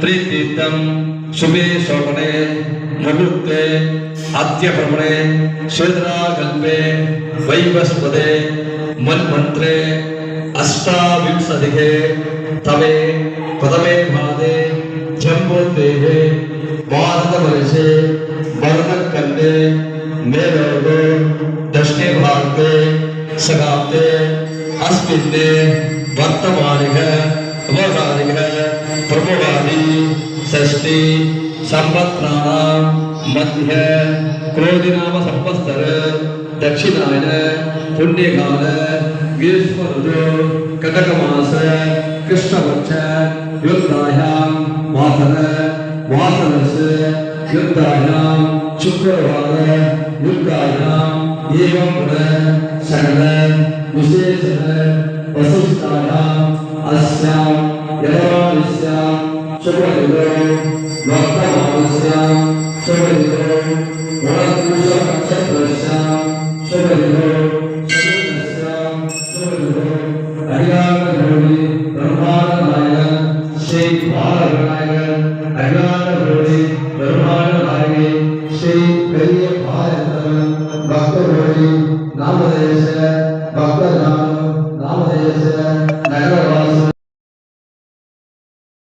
त्रितीर्थम शुभे शोभने मुहूर्ते अद्यभ्रमणे श्वेतराकल्पे वैवस्पदे, मन्मन्त्रे अष्टाविंशतिके तवे, प्रथमे पादे जम्बोद्देहे भारतवर्षे वर्णकन्ये मेलोगो दक्षिणे भारते शकाब्दे अस्मिन्ने, वर्तमानिक अवकारिक प्रमुखादि षष्टि संवत्सराणां मध्य क्रोधिनाम संवत्सर दक्षिणायन पुण्यकाल ग्रीष्मऋतु कटकमास कृष्णपक्ष युद्धायां वासर, वासरस युद्धायां शुक्रवार युद्धायाम् एवं सकल विशेषण वसिष्ठायाम् अस्यां यजमानस्यां शुभदिनो वर्तमानस्यां शुभदिनो वरदूषनक्षत्रस्यां शुभदिनो शनिस्यां शुभदिनो अज्ञानघोरी ब्रह्माण्डनायक श्री बालगणायक अज्ञानघोरी ब्रह्माण्डनायक श्री பெரிய பாரதம் பக்தரோடி நாமதேச பக்தநாம நாமதேச